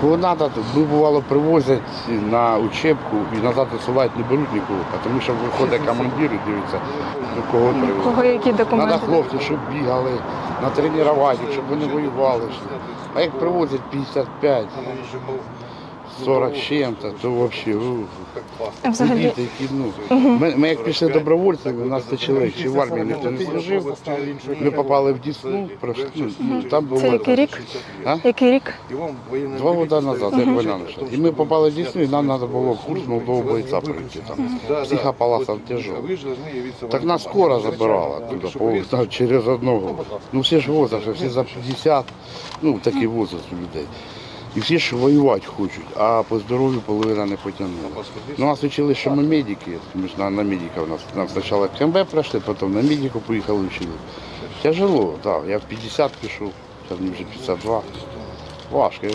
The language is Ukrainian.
Кого треба, ми бувало привозять на учебку і назад висувають не беруть нікого, тому що виходить командир і дивиться, до кого привозять. Кого які Треба документи? хлопців, щоб бігали, натренувати, щоб вони воювали. А як привозять 55, 40 з чим-то, то взагалі, ну, А взагалі, діти, які, ну, ми, ми як пішли добровольцями, у нас це чоловік, чи в армії ніхто не служив, ми попали в Дісну, пройшли, ну, там було... це який рік? А? Який рік? Два роки назад, як війна почалась. І ми попали в Дісну, і нам треба було курс молодого бойця пройти. Там. Психопаласов тяжело. Так нас скоро забирала туди, по, там, через одного. Ну всі ж возраст, всі за 50, ну такий возраст у людей. І всі ж воювати хочуть, а по здоров'ю половина не потягнула. Ну, нас вчили, що ми медики, тому що на, на медика у нас. Нам спочатку КМБ пройшли, потім на медику поїхали вчили. Тяжело, так. Я в 50 пішов, мені вже 52. Важко.